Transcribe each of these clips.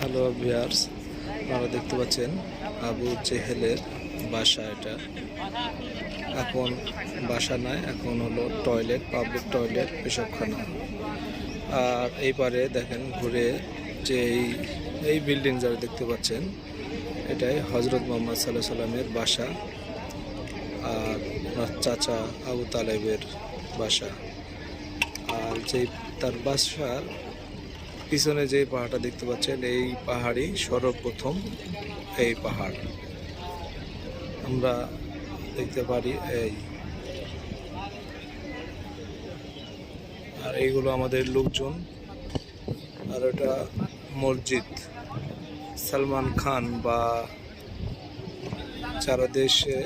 Hello viewers আপনারা দেখতে পাচ্ছেন আবু জেহেলের বাসা এটা। এখন বাসা নাই, এখন হলো টয়লেট পাবলিক টয়লেট পেশাবখানা। আর এই পারে দেখেন ঘুরে যে এই এই বিল্ডিং যারা দেখতে পাচ্ছেন, এটাই হজরত মোহাম্মদ সাল্লাহ সাল্লামের বাসা আর চাচা আবু তালেবের বাসা। আর যেই তার বাসার পিছনে যে পাহাড়টা দেখতে পাচ্ছেন, এই পাহাড়ই সর্বপ্রথম এই পাহাড়। আমরা দেখতে পারি এই। আর এইগুলো আমাদের লোকজন। আর এটা মসজিদ। সালমান খান বা সারা দেশে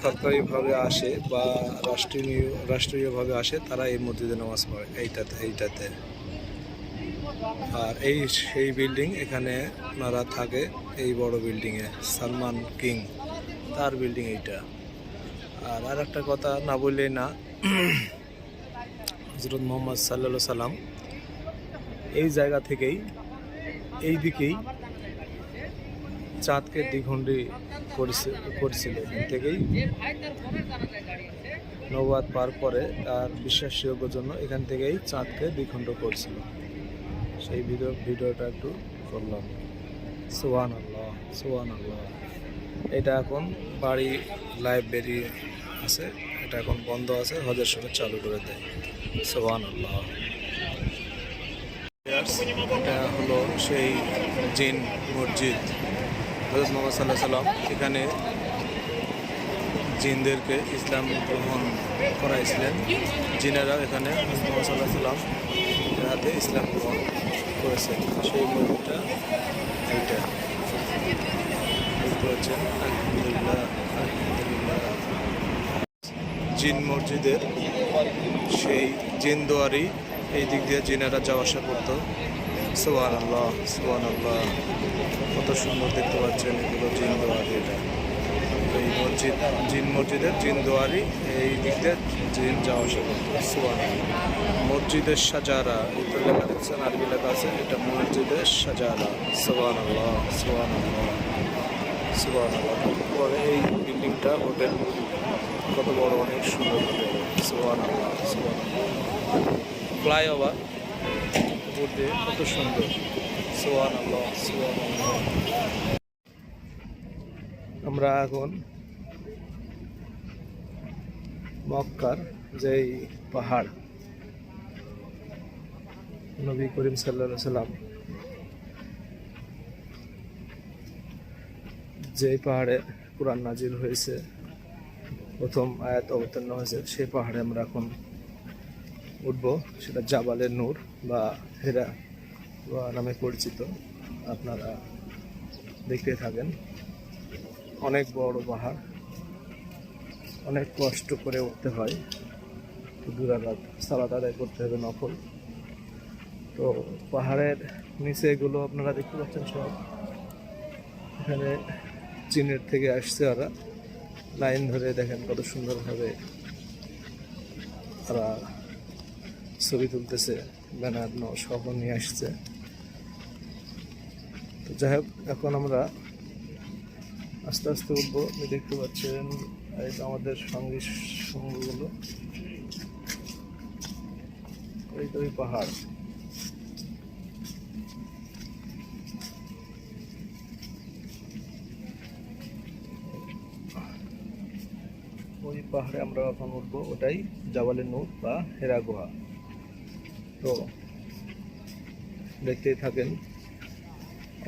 সরকারিভাবে আসে বা রাষ্ট্রীয়, রাষ্ট্রীয়ভাবে আসে, তারা এই মসজিদে নামাজ পড়ে, এইটাতে এইটাতে। আর এই, সেই বিল্ডিং এখানে ওনারা থাকে, এই বড় বিল্ডিংয়ে, সালমান কিং। তার বিল্ডিং এইটা। আর আর একটা কথা না বললেই না হজরত মোহাম্মদ সাল্লা সাল্লাম এই জায়গা থেকেই, এই দিকেই চাঁদকে দ্বিখণ্ডী করেছিল। এখান থেকেই নবাদ পার করে তার বিশ্বাসযোগ্য জন্য এখান থেকেই চাঁদকে দ্বিখণ্ড করছিল। সেই ভিডিও ভিডিওটা একটু করলাম। সোহান আল্লাহ সোহান আল্লাহ এটা এখন বাড়ি লাইব্রেরি আছে। এটা এখন বন্ধ আছে। হজের সময় চালু করে দেয়। সোহান আল্লাহ এটা হলো সেই জিন মসজিদ। হজরত মোহাম্মদ সাল্লাহ সাল্লাম এখানে জিনদেরকে ইসলাম গ্রহণ করাইছিলেন। জিনেরা এখানে হজরত মোহাম্মদ সাল্লাহ সাল্লাম হাতে ইসলাম গ্রহণ করেছেন সেই মসজিদটা এইটা জিন মসজিদের সেই জিন দুয়ারি এই দিক দিয়ে জিনেরা যাওয়া আসা করতো। সোহান আল্লাহ সোহান আল্লাহ কত সুন্দর দেখতে পাচ্ছেন এগুলো জিন দুয়ারি এটা। এই মসজিদ, জিন মসজিদের জিন দুয়ারি, এই দিক দিয়ে জিন যাওয়া আসা করতো সোহান মসজিদের সাজারা, এটা লেখা দেখছেন, আরবি লেখা আছে, এটা মসজিদের সাজারা সোহান আল্লাহ সোহান আল্লাহ সোহান আল্লাহ এই বিল্ডিংটা হোটেল, কত বড়, অনেক সুন্দর সোহান আল্লাহ সোহান ফ্লাইওভার। উপর দিয়ে কত সুন্দর। সোহান আল্লাহ আল্লাহ আমরা এখন মক্কার যেই পাহাড়, নবী করিম সাল্লা সাল্লাম যেই পাহাড়ে কোরআন নাজিল হয়েছে, প্রথম আয়াত অবতীর্ণ হয়েছে, সেই পাহাড়ে আমরা এখন উঠব, সেটা জাবালের নূর বা হেরা নামে পরিচিত। আপনারা দেখতে থাকেন। অনেক বড় পাহাড়। অনেক কষ্ট করে উঠতে হয়। দুরাঘাত সালাদ আদায় করতে হবে নকল তো পাহাড়ের নিচে এগুলো আপনারা দেখতে পাচ্ছেন সব। এখানে চীনের থেকে আসছে ওরা। লাইন ধরে দেখেন কত সুন্দরভাবে তারা ছবি তুলতেছে, ব্যানার সব নিয়ে আসছে। তো যাই হোক, এখন আমরা আস্তে আস্তে উঠবো। আপনি দেখতে পাচ্ছেন, এই তো আমাদের সঙ্গী সঙ্গগুলো। এই তো ওই পাহাড়। ওই পাহাড়ে আমরা এখন উঠবো, ওটাই জাবালের নূর বা হেরা গুহা। তো দেখতেই থাকেন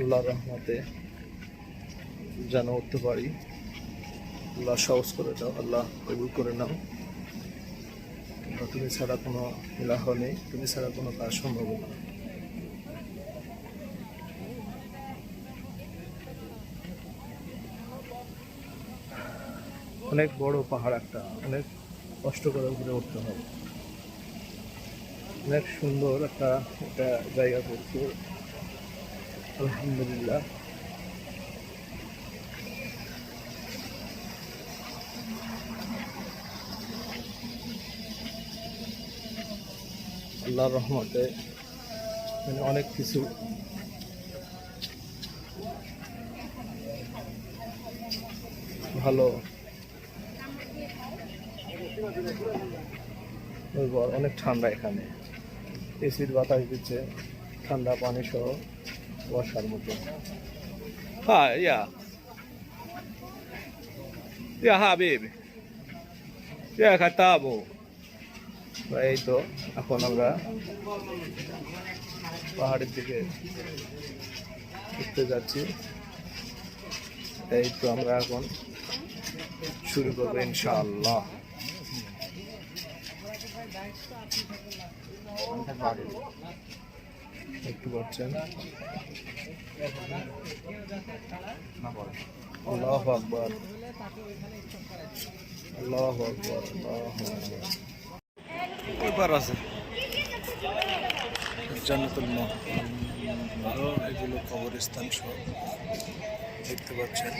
আল্লাহ রহমতে যেন উঠতে পারি। আল্লাহ সহজ করে দাও, আল্লাহ কবুল করে নাও। তুমি ছাড়া কোনো ইলাহ নেই, তুমি ছাড়া কোনো কাজ সম্ভব না। অনেক বড় পাহাড় একটা, অনেক কষ্ট করে উপরে উঠতে হবে। অনেক সুন্দর একটা একটা জায়গা করছে আলহামদুলিল্লাহ। আল্লাহর রহমতে মানে অনেক কিছু। ভালো। অনেক ঠান্ডা এখানে। এসির বাতাস দিচ্ছে, ঠান্ডা পানি সহ বর্ষার মতো হ্যাঁ ইয়া। ইয়া হ্যাঁ বেবি ইয়া, খাতাবো। এই তো, এখন আমরা পাহাড়ের দিকে ঘুরতে যাচ্ছি। এই তো আমরা এখন শুরু করব ইনশাআল্লাহ। একটু করছেন আল্লাহ আকবর। আল্লাহ আকবর আল্লাহ আকবর। এবার আছে। জান্নাতুল আরও এগুলো কবরস্থান সহ দেখতে পাচ্ছেন।